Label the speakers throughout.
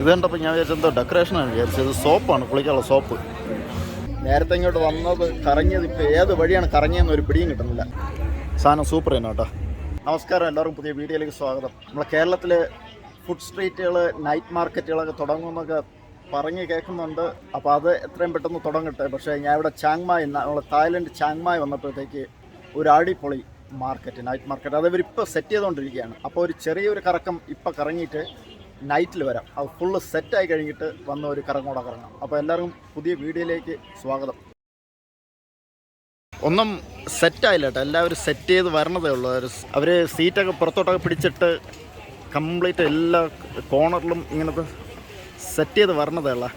Speaker 1: ഇത് കണ്ടപ്പോൾ ഞാൻ വിചാരിച്ചത് എന്തോ ഡെക്കറേഷനാണ് വിചാരിച്ചത് സോപ്പാണ് കുളിക്കാനുള്ള സോപ്പ്. നേരത്തെ ഇങ്ങോട്ട് വന്നത് കറങ്ങിയത് ഇപ്പോൾ ഏത് വഴിയാണ് കറങ്ങിയെന്ന് ഒരു പിടിയും കിട്ടുന്നില്ല. സാധനം സൂപ്പർ തന്നെ കേട്ടോ. നമസ്കാരം എല്ലാവർക്കും പുതിയ വീഡിയോയിലേക്ക് സ്വാഗതം. നമ്മളെ കേരളത്തിലെ ഫുഡ് സ്ട്രീറ്റുകൾ നൈറ്റ് മാർക്കറ്റുകളൊക്കെ തുടങ്ങുമെന്നൊക്കെ പറഞ്ഞ് കേൾക്കുന്നുണ്ട്. അപ്പോൾ അത് എത്രയും പെട്ടെന്ന് തുടങ്ങട്ടെ. പക്ഷേ ഞാൻ ഇവിടെ ചാങ്മായി നമ്മളെ തായ്ലൻഡ് ചാങ്മായി വന്നപ്പോഴത്തേക്ക് ഒരു അടിപൊളി മാർക്കറ്റ് നൈറ്റ് മാർക്കറ്റ് അത് ഇവരിപ്പോൾ സെറ്റ് ചെയ്തുകൊണ്ടിരിക്കുകയാണ്. അപ്പോൾ ഒരു ചെറിയൊരു കറക്കം ഇപ്പോൾ കറങ്ങിയിട്ട് നൈറ്റിൽ വരാം. അത് ഫുള്ള് സെറ്റായി കഴിഞ്ഞിട്ട് വന്ന ഒരു കറങ്ങോടെ കറങ്ങാം. അപ്പോൾ എല്ലാവർക്കും പുതിയ വീഡിയോയിലേക്ക് സ്വാഗതം. ഒന്നും സെറ്റായില്ല കേട്ടോ. എല്ലാവരും സെറ്റ് ചെയ്ത് വരണതേ ഉള്ളൂ. അവർ സീറ്റൊക്കെ പുറത്തോട്ടൊക്കെ പിടിച്ചിട്ട് കംപ്ലീറ്റ് എല്ലാ കോണറിലും ഇങ്ങനത്തെ സെറ്റ് ചെയ്ത് വരണതേ ഉള്ള.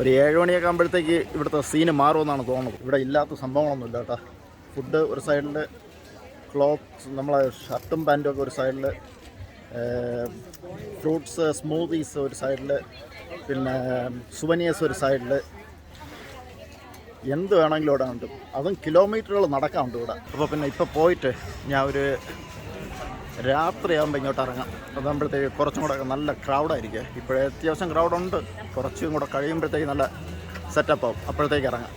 Speaker 1: ഒരു ഏഴ് മണിയൊക്കെ ആകുമ്പോഴത്തേക്ക് ഇവിടുത്തെ സീന് മാറുമെന്നാണ് തോന്നുന്നത്. ഇവിടെ ഇല്ലാത്ത സംഭവങ്ങളൊന്നും ഇല്ല കേട്ടോ. ഫുഡ് ഒരു സൈഡിൽ ക്ലോത്ത്സ് നമ്മളെ ഷർട്ടും പാന്റും ഒക്കെ ഒരു സൈഡിൽ ഫ്രൂട്ട്സ് സ്മൂത്തീസ് ഒരു സൈഡിൽ പിന്നെ സുവനിയേഴ്സ് ഒരു സൈഡിൽ എന്ത് വേണമെങ്കിലും ഇവിടെ ഉണ്ട്. അതും കിലോമീറ്ററുകൾ നടക്കാറുണ്ട് ഇവിടെ. അപ്പോൾ പിന്നെ ഇപ്പോൾ പോയിട്ട് ഞാൻ ഒരു രാത്രിയാകുമ്പോൾ ഇങ്ങോട്ട് ഇറങ്ങാം. അതാകുമ്പോഴത്തേക്ക് കുറച്ചും കൂടെ നല്ല ക്രൗഡായിരിക്കും ഇപ്പോഴേ അത്യാവശ്യം ക്രൗഡുണ്ട് കുറച്ചും കൂടെ കഴിയുമ്പോഴത്തേക്ക് നല്ല സെറ്റപ്പ് ആവും. അപ്പോഴത്തേക്ക് ഇറങ്ങാം.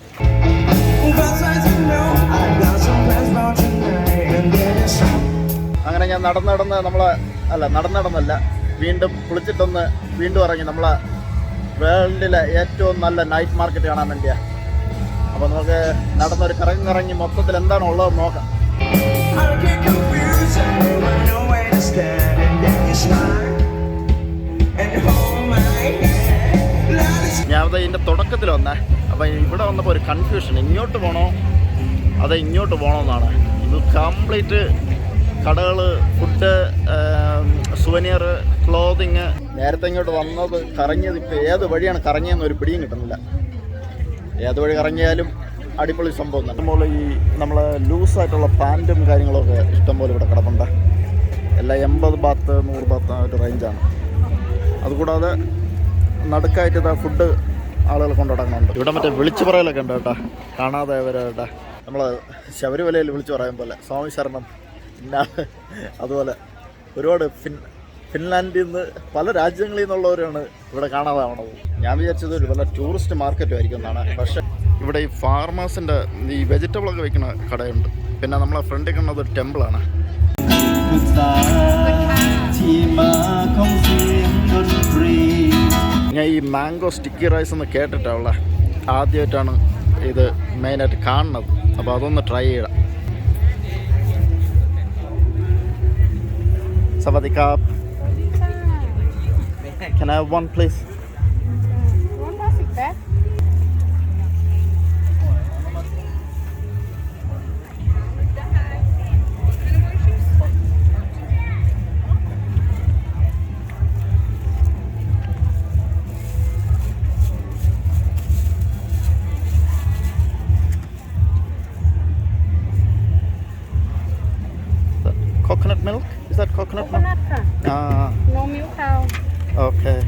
Speaker 1: അങ്ങനെ ഞാൻ നടന്ന് നടന്ന് നമ്മളെ അല്ല നടന്നടന്നല്ല. വീണ്ടും കുളിച്ചിട്ടൊന്ന് വീണ്ടും ഇറങ്ങി നമ്മളെ വേൾഡിലെ ഏറ്റവും നല്ല നൈറ്റ് മാർക്കറ്റ് കാണാൻ വേണ്ടിയാ. അപ്പോൾ നമുക്ക് നടന്നൊരു കറങ്ങി കറങ്ങി മൊത്തത്തിൽ എന്താണ് ഉള്ളത് നോക്കാം. ഞാനത് ഇതിന്റെ തുടക്കത്തിൽ വന്നേ. അപ്പോൾ ഇവിടെ വന്നപ്പോൾ ഒരു കൺഫ്യൂഷൻ ഇങ്ങോട്ട് പോകണോ അതോ ഇങ്ങോട്ട് പോകണമെന്നാണ് ഇത് കംപ്ലീറ്റ് കടകൾ ഫുഡ് സുവനിയർ ക്ലോതിങ് നേരത്തെ ഇങ്ങോട്ട് വന്നത് കറങ്ങിയത് ഇപ്പോൾ ഏത് വഴിയാണ് കറങ്ങിയെന്ന് ഒരു പിടിയും കിട്ടുന്നില്ല. ഏത് വഴി കറങ്ങിയാലും അടിപൊളി സംഭവം ഇഷ്ടംപോലെ ഈ നമ്മൾ ലൂസായിട്ടുള്ള പാന്റും കാര്യങ്ങളൊക്കെ ഇഷ്ടംപോലെ ഇവിടെ കിടപ്പുണ്ട്. എല്ലാം എൺപത് ബാത്ത് നൂറ് ബാത്ത് ആ ഒരു റേഞ്ചാണ് അതുകൂടാതെ നടുക്കായിട്ട് ഇതാ ഫുഡ് ആളുകൾ കൊണ്ടുനടക്കുന്നുണ്ട്. ഇവിടെ മറ്റേ വിളിച്ചു പറയലൊക്കെ ഉണ്ട് കേട്ടോ. കാണാതെ വരട്ടെ നമ്മൾ ശബരിമലയിൽ വിളിച്ചു പറയാൻ പോലെ സ്വാമി ശരണം. അതുപോലെ ഒരുപാട് ഫിൻ ഫിൻലാൻഡിൽ നിന്ന് പല രാജ്യങ്ങളിൽ നിന്നുള്ളവരാണ് ഇവിടെ കാണാതാവണത്. ഞാൻ വിചാരിച്ചത് ഒരു വല്ല ടൂറിസ്റ്റ് മാർക്കറ്റും ആയിരിക്കും എന്നാണ്. പക്ഷേ ഇവിടെ ഈ ഫാർമേഴ്സിന്റെ ഈ വെജിറ്റബിളൊക്കെ വയ്ക്കുന്ന കടയുണ്ട്. പിന്നെ നമ്മളെ ഫ്രണ്ടിൽ കണ്ടത് ഒരു ടെമ്പിളാണ് ഞാൻ ഈ മാംഗോ സ്റ്റിക്കി റൈസ് ഒന്ന് കേട്ടിട്ടാവുള്ള ആദ്യമായിട്ടാണ് ഇത് മെയിനായിട്ട് കാണുന്നത്. അപ്പോൾ അതൊന്ന് ട്രൈ ചെയ്യണം Savadikap. Can I have one, please?
Speaker 2: One plastic eh? bag.
Speaker 1: coconut milk Is that coconut Coconut,
Speaker 2: Coconut ka.
Speaker 1: Ah,
Speaker 2: No milk cow.
Speaker 1: okay.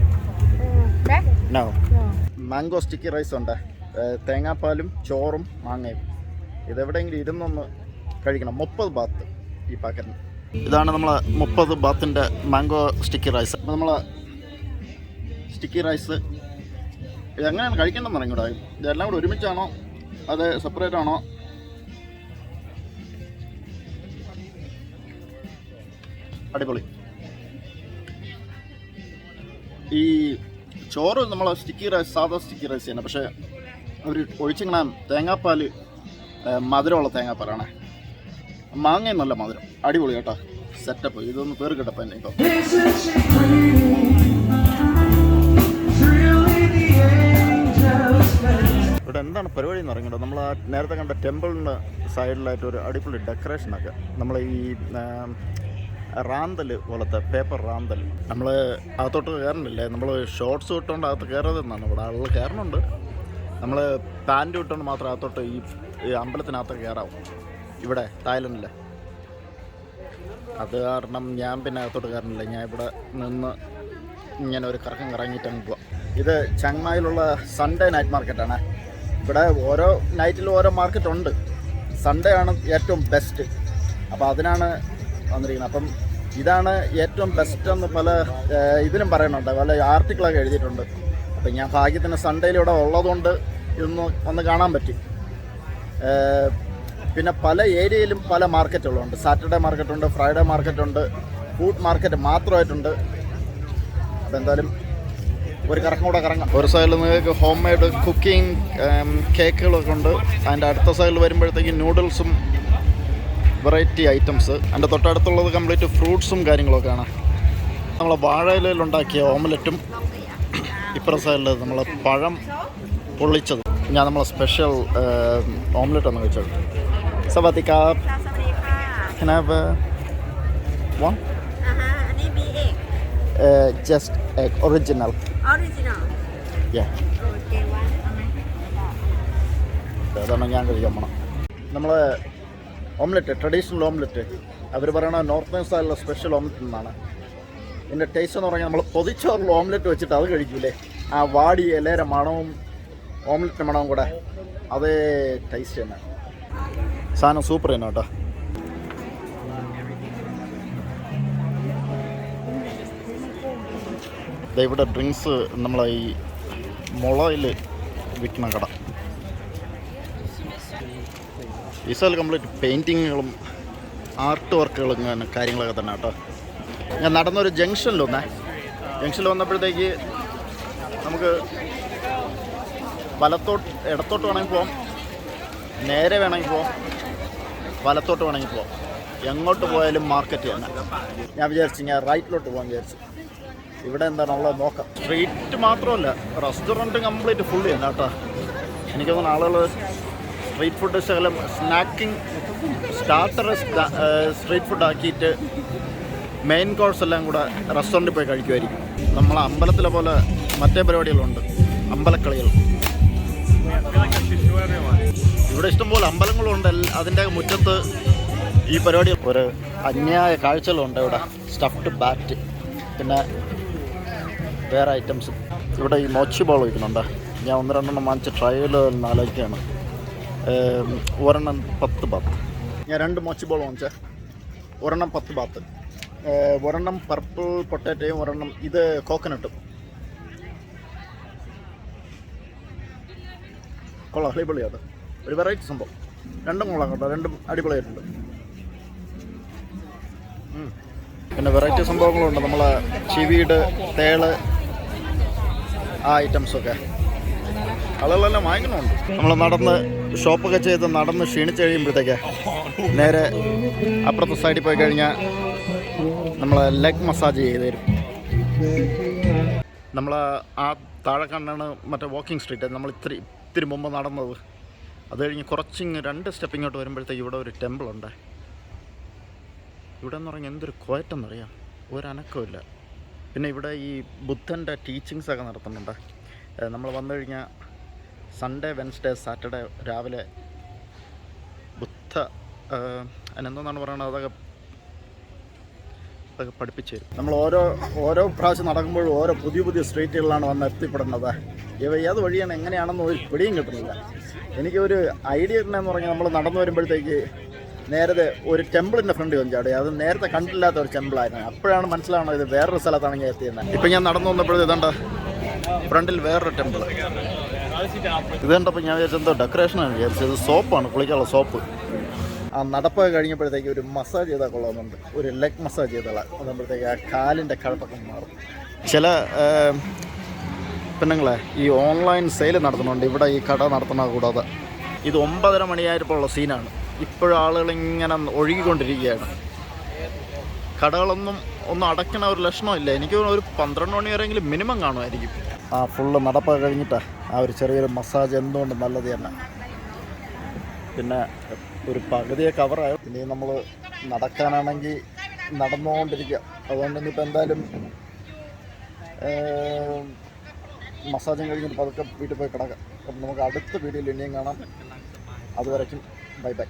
Speaker 2: Uh, back?
Speaker 1: No.
Speaker 2: No.
Speaker 1: Mango sticky rice ഉണ്ട് തേങ്ങാപ്പാലും ചോറും മാങ്ങയും ഇതെവിടെയെങ്കിലും ഇരുന്നൊന്ന് കഴിക്കണം മുപ്പത് ബാത്ത് ഈ പാക്കറ്റിന് ഇതാണ് നമ്മൾ മുപ്പത് ബാത്തിന്റെ മാംഗോ സ്റ്റിക്കി റൈസ് അപ്പോൾ നമ്മൾ സ്റ്റിക്കി റൈസ് എങ്ങനെയാണ് കഴിക്കേണ്ടതെന്ന് അറിഞ്ഞൂടാ ഇതെല്ലാം കൂടെ ഒരുമിച്ചാണോ അത് സെപ്പറേറ്റ് ആണോ അടിപൊളി. ഈ ചോറ് നമ്മൾ സ്റ്റിക്കി റൈസ് സാധാ സ്റ്റിക്കി റൈസ് ചെയ്യണം പക്ഷേ അവർ ഒഴിച്ചിങ്ങനെ തേങ്ങാപ്പാൽ മധുരമുള്ള തേങ്ങാപ്പാലാണ്. മാങ്ങയും നല്ല മധുരം. അടിപൊളി കേട്ടോ. സെറ്റപ്പ് ഇതൊന്ന് പേര് കേട്ടപ്പോൾ എന്നെ ഇപ്പം. ഇവിടെ എന്താണ് പരിപാടി എന്ന് പറയുന്നത്? നമ്മൾ ആ നേരത്തെ കണ്ട ടെമ്പിളിന്റെ സൈഡിലായിട്ട് ഒരു അടിപൊളി ഡെക്കറേഷനൊക്കെ നമ്മൾ ഈ റാന്തൽ പോലത്തെ പേപ്പർ റാന്തൽ നമ്മൾ അകത്തോട്ട് കയറണില്ലേ? നമ്മൾ ഷോർട്സ് ഇട്ടുകൊണ്ട് അകത്ത് കയറരുതെന്നാണ്. ഇവിടെ ആളുകൾ കയറണുണ്ട്. നമ്മൾ പാന്റ് ഇട്ടുകൊണ്ട് മാത്രം അകത്തോട്ട് ഈ അമ്പലത്തിനകത്ത് കയറാവും ഇവിടെ തായ്ലൻഡിൽ അത് കാരണം ഞാൻ പിന്നെ അകത്തോട്ട് കയറണില്ല. ഞാൻ ഇവിടെ നിന്ന് ഇങ്ങനെ ഒരു കറക്കം കറങ്ങിയിട്ട് അങ്ങ് പോവാം. ഇത് ചങ്മായിലുള്ള സൺഡേ നൈറ്റ് മാർക്കറ്റാണ് ഇവിടെ ഓരോ നൈറ്റിലും ഓരോ മാർക്കറ്റ് ഉണ്ട്. സൺഡേ ആണ് ഏറ്റവും ബെസ്റ്റ് അപ്പോൾ അതിനാണ് വന്നിരിക്കുന്നത്. അപ്പം ഇതാണ് ഏറ്റവും ബെസ്റ്റ് എന്ന് പല ഇതിലും പറയുന്നുണ്ട്. പല ആർട്ടിക്കിളൊക്കെ എഴുതിയിട്ടുണ്ട്. അപ്പം ഞാൻ ഭാഗ്യത്തിന് സൺഡേയിൽ ഇവിടെ ഉള്ളതുകൊണ്ട് ഇതൊന്ന് ഒന്ന് കാണാൻ പറ്റി. പിന്നെ പല ഏരിയയിലും പല മാർക്കറ്റുകളുണ്ട് സാറ്റർഡേ മാർക്കറ്റുണ്ട് ഫ്രൈഡേ മാർക്കറ്റുണ്ട് ഫുഡ് മാർക്കറ്റ് മാത്രമായിട്ടുണ്ട്. അപ്പം എന്തായാലും ഒരു കറക്കം കൂടെ കറങ്ങാം. ഒരു സൈഡിൽ നിങ്ങൾക്ക് ഹോം മെയ്ഡ് കുക്കിംഗ് കേക്കുകളൊക്കെ ഉണ്ട്. അതിന്റെ അടുത്ത സൈഡിൽ വരുമ്പോഴത്തേക്ക് നൂഡിൽസും വെറൈറ്റി ഐറ്റംസ് എന്റെ തൊട്ടടുത്തുള്ളത് കംപ്ലീറ്റ് ഫ്രൂട്ട്സും കാര്യങ്ങളൊക്കെയാണ്. നമ്മളെ വാഴയിലുണ്ടാക്കിയ ഓംലറ്റും ഇപ്പുറ സൈഡിൽ നമ്മളെ പഴം പൊള്ളിച്ചത്. ഞാൻ നമ്മളെ സ്പെഷ്യൽ ഓംലറ്റ് ഒന്ന് കഴിച്ചത്.
Speaker 3: സബാത്തിക്ക വൺ ജസ്റ്റ് ഒറിജിനൽ
Speaker 1: അതാണ് ഞാൻ കഴിക്കാൻ പോണം നമ്മൾ ഓംലെറ്റ് ട്രഡീഷണൽ ഓംലെറ്റ്. അവർ പറയണ നോർത്തേൺ സ്റ്റൈലിലെ സ്പെഷ്യൽ ഓംലെറ്റ് എന്നാണ്. ഇതിന്റെ ടേസ്റ്റ് എന്ന് പറഞ്ഞാൽ നമ്മൾ പൊതിച്ചോറുള്ള ഓംലെറ്റ് വെച്ചിട്ട് അത് കഴിക്കൂലേ? ആ വാടി ഇലയുടെ മണവും ഓംലെറ്റ് മണവും കൂടെ. അതേ ടേസ്റ്റ് തന്നെ. സാധനം സൂപ്പർ തന്നെ കേട്ടോ. ഇവിടെ ഡ്രിങ്ക്സ് നമ്മളെ ഈ മുളയിൽ വിൽക്കുന്ന കട. ഈ സ്ഥലം കംപ്ലീറ്റ് പെയിന്റിങ്ങുകളും ആർട്ട് വർക്കുകളും കാര്യങ്ങളൊക്കെ തന്നെ കേട്ടോ. ഞാൻ നടന്നൊരു ജംഗ്ഷനിൽ വന്നേ. ജംഗ്ഷനിൽ വന്നപ്പോഴത്തേക്ക് നമുക്ക് വലത്തോട്ട് ഇടത്തോട്ട് വേണമെങ്കിൽ പോവാം. നേരെ വേണമെങ്കിൽ പോവാം. വലത്തോട്ട് വേണമെങ്കിൽ പോവാം. എങ്ങോട്ട് പോയാലും മാർക്കറ്റ് തന്നെ. ഞാൻ വിചാരിച്ചു ഞാൻ റൈറ്റിലോട്ട് പോകാൻ വിചാരിച്ചു. ഇവിടെ എന്താണുള്ളത് നോക്കാം. സ്ട്രീറ്റ് മാത്രമല്ല റെസ്റ്റോറന്റ് കംപ്ലീറ്റ് ഫുള്ള് തന്നെ കേട്ടോ. എനിക്ക് തോന്നുന്നു ആളുകൾ സ്ട്രീറ്റ് ഫുഡ് ശകലം സ്നാക്കിംഗ് സ്റ്റാർട്ടർ സ്ട്രീറ്റ് ഫുഡ് ആക്കിയിട്ട് മെയിൻ കോഴ്സ് എല്ലാം കൂടെ റെസ്റ്റോറന്റിൽ പോയി കഴിക്കുമായിരിക്കും നമ്മൾ അമ്പലത്തിലെ പോലെ മറ്റേ പരിപാടികളുണ്ട്. അമ്പലക്കളികൾ. ഇവിടെ ഇഷ്ടംപോലെ അമ്പലങ്ങളുണ്ട് അതിന്റെ മുറ്റത്ത് ഈ പരിപാടികൾ ഒരു അന്യായ കാഴ്ചകളുണ്ട് ഇവിടെ. സ്റ്റഫ്ഡ് ബാറ്റ് പിന്നെ വേറെ ഐറ്റംസും ഇവിടെ ഈ മോച്ചി ബോൾ വയ്ക്കുന്നുണ്ട്. ഞാൻ ഒന്ന് രണ്ടെണ്ണം വാങ്ങിച്ച് ട്രയൽ ആലോചിക്കുകയാണ്. ഒരെണ്ണം പത്ത് ബാത്ത്. ഞാൻ രണ്ട് മോച്ചി ബോൾ വാങ്ങിച്ചേ. ഒരെണ്ണം പത്ത് ബാത്ത്. ഒരെണ്ണം പർപ്പിൾ പൊട്ടാറ്റയും ഒരെണ്ണം ഇത് കോക്കനട്ടും. കൊള്ളാം അടിപൊളിയാണ് ഒരു വെറൈറ്റി സംഭവം. രണ്ടും കൊള്ളാം കേട്ടോ രണ്ടും അടിപൊളിയായിട്ടുണ്ട്. പിന്നെ വെറൈറ്റി സംഭവങ്ങളുണ്ട്. നമ്മളെ ചിവീട് തേൾ ആ ഐറ്റംസൊക്കെ ആളുകളെല്ലാം വാങ്ങിക്കുന്നുണ്ട്. നമ്മൾ നടന്ന് ഷോപ്പൊക്കെ ചെയ്ത് നടന്ന് ക്ഷീണിച്ച് കഴിയുമ്പോഴത്തേക്ക് നേരെ അപ്പുറത്തെ സൈഡിൽ പോയി കഴിഞ്ഞാൽ നമ്മൾ ലെഗ് മസാജ് ചെയ്ത് തരും. നമ്മൾ ആ താഴെ കണ്ണാണ് മറ്റേ വാക്കിംഗ് സ്ട്രീറ്റ് നമ്മൾ ഇത്തിരി ഇത്തിരി മുമ്പ് നടന്നത്. അത് കഴിഞ്ഞ് കുറച്ചിങ് രണ്ട് സ്റ്റെപ്പ് ഇങ്ങോട്ട് വരുമ്പോഴത്തേക്ക് ഇവിടെ ഒരു ടെമ്പിൾ ഉണ്ട്. ഇവിടെ എന്ന് പറഞ്ഞാൽ എന്തൊരു കോയറ്റെന്നറിയാം. ഒരനക്കമില്ല പിന്നെ ഇവിടെ ഈ ബുദ്ധന്റെ ടീച്ചിങ്സൊക്കെ നടത്തുന്നുണ്ട്. നമ്മൾ വന്നു കഴിഞ്ഞാൽ സൺഡേ വെൻസ്ഡേ സാറ്റർഡേ രാവിലെ ബുദ്ധ അതിനെന്താണ് പറയുന്നത് അതൊക്കെ അതൊക്കെ പഠിപ്പിച്ചു തരും. നമ്മൾ ഓരോ ഓരോ പ്രാവശ്യം നടക്കുമ്പോഴും ഓരോ പുതിയ പുതിയ സ്ട്രീറ്റുകളിലാണ് വന്ന് എത്തിപ്പെടുന്നത്. ഇവ ഏത് വഴിയാണ് എങ്ങനെയാണെന്ന് ഒരു പിടിയും കിട്ടുന്നില്ല. എനിക്ക് ഒരു ഐഡിയ ഉണ്ടെന്ന് പറഞ്ഞാൽ നമ്മൾ നടന്നു വരുമ്പോഴത്തേക്ക് നേരത്തെ ഒരു ടെമ്പിളിന്റെ ഫ്രണ്ട് വഞ്ചാടി അത് നേരത്തെ കണ്ടില്ലാത്ത ഒരു ടെമ്പിളായിരുന്നു. അപ്പോഴാണ് മനസ്സിലാവുന്നത് ഇത് വേറൊരു സ്ഥലത്താണ് ഞാൻ എത്തിയത് ഇപ്പം ഞാൻ നടന്നു വന്നപ്പോഴേ ഇതുണ്ട് ഫ്രണ്ടിൽ വേറൊരു ടെമ്പിൾ ഇത് കണ്ടപ്പോൾ ഞാൻ വിചാരിച്ചെന്തോ ഡെക്കറേഷൻ ഡെക്കറേഷനാണ് വിചാരിച്ചത് സോപ്പാണ് കുളിക്കാനുള്ള സോപ്പ് ആ നടപ്പൊക്കെ കഴിഞ്ഞപ്പോഴത്തേക്ക് ഒരു മസാജ് ചെയ്താൽ കൊള്ളാമെന്നുണ്ട്. ഒരു ലെഗ് മസാജ് ചെയ്താൽ അതാകുമ്പോഴത്തേക്ക് ആ കാലിന്റെ കഴപ്പൊക്കെ മാറും. ചില പിന്നെ പെണ്ണുങ്ങളെ ഈ ഓൺലൈൻ സെയിൽ നടത്തുന്നുണ്ട്. ഇവിടെ ഈ കട നടത്തുന്നത് കൂടാതെ. ഇത് ഒമ്പതര മണിയായപ്പോഴുള്ള സീനാണ് ഇപ്പോഴും ആളുകൾ ഇങ്ങനെ ഒഴുകിക്കൊണ്ടിരിക്കുകയാണ്. കടകളൊന്നും ഒന്നും അടയ്ക്കണ ഒരു ലക്ഷണമില്ല. എനിക്ക് ഒരു പന്ത്രണ്ട് മണി വരെയെങ്കിലും മിനിമം കാണുമായിരിക്കും. ആ ഫുള്ള് നടപ്പൊക്കെ കഴിഞ്ഞിട്ട് ആ ഒരു ചെറിയൊരു മസാജ് എന്തുകൊണ്ട് നല്ലത് തന്നെ. പിന്നെ ഒരു പകുതിയെ കവറായോ ഇനി നമ്മൾ നടക്കാനാണെങ്കിൽ നടന്നുകൊണ്ടിരിക്കുക അതുകൊണ്ട് ഇനിയിപ്പോൾ എന്തായാലും മസാജും കഴിഞ്ഞിട്ട് പതുക്കെ വീട്ടിൽ പോയി കിടക്കാം. അപ്പം നമുക്ക് അടുത്ത വീഡിയോയിൽ ഇനിയും കാണാം. അതുവരയ്ക്കും ബൈ ബൈ.